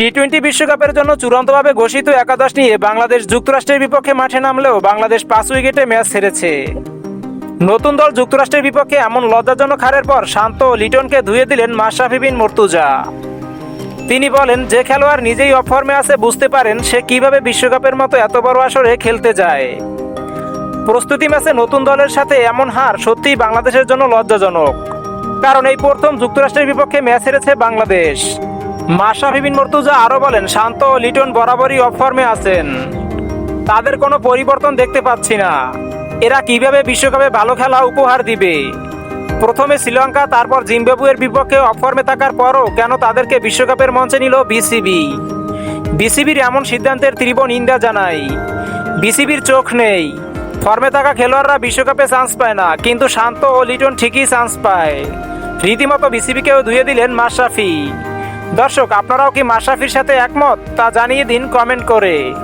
T twenty বিশ্বকাপের জন্য চূড়ান্তভাবে ঘোষিত একাদশ নিয়ে বাংলাদেশ যুক্তরাষ্ট্রের বিপক্ষে মাঠে নামলেও বাংলাদেশ পাঁচ উইকেটে ম্যাচ হেরেছে। নতুন দল যুক্তরাষ্ট্রের বিপক্ষে এমন লজ্জাজনক হারের পর শান্ত লিটনকে ধুয়ে দিলেন মাশরাফি বিন মর্তুজা। তিনি বলেন, যে খেলোয়াড় নিজেই অফ ফর্মে আছে বুঝতে পারেন সে কীভাবে বিশ্বকাপের মতো এত বড় আসরে খেলতে যায়। প্রস্তুতি ম্যাচে নতুন দলের সাথে এমন হার সত্যিই বাংলাদেশের জন্য লজ্জাজনক। কারণ এই প্রথম যুক্তরাষ্ট্রের বিপক্ষে ম্যাচ হেরেছে বাংলাদেশ। মাশরাফি বিন মর্তুজা আরও বলেন, শান্ত ও লিটন বরাবরই অফ ফর্মে আছেন। তাদের কোনো পরিবর্তন দেখতে পাচ্ছি না। এরা কীভাবে বিশ্বকাপে ভালো খেলা উপহার দিবে? প্রথমে শ্রীলঙ্কা, তারপর জিম্বাবুয়ের বিপক্ষে অফর্মে থাকার পরও কেন তাদেরকে বিশ্বকাপের মঞ্চে নিল বিসিবি? বিসিবির এমন সিদ্ধান্তের তীব্র নিন্দা জানাই। বিসিবির চোখ নেই। ফর্মে থাকা খেলোয়াড়রা বিশ্বকাপে চান্স পায় না, কিন্তু শান্ত ও লিটন ঠিকই চান্স পায়। রীতিমতো বিসিবিকেও ধুয়ে দিলেন মাশরাফি। দর্শক আপনারাও কি মাশরাফির সাথে একমত? তা জানিয়ে দিন কমেন্ট করে।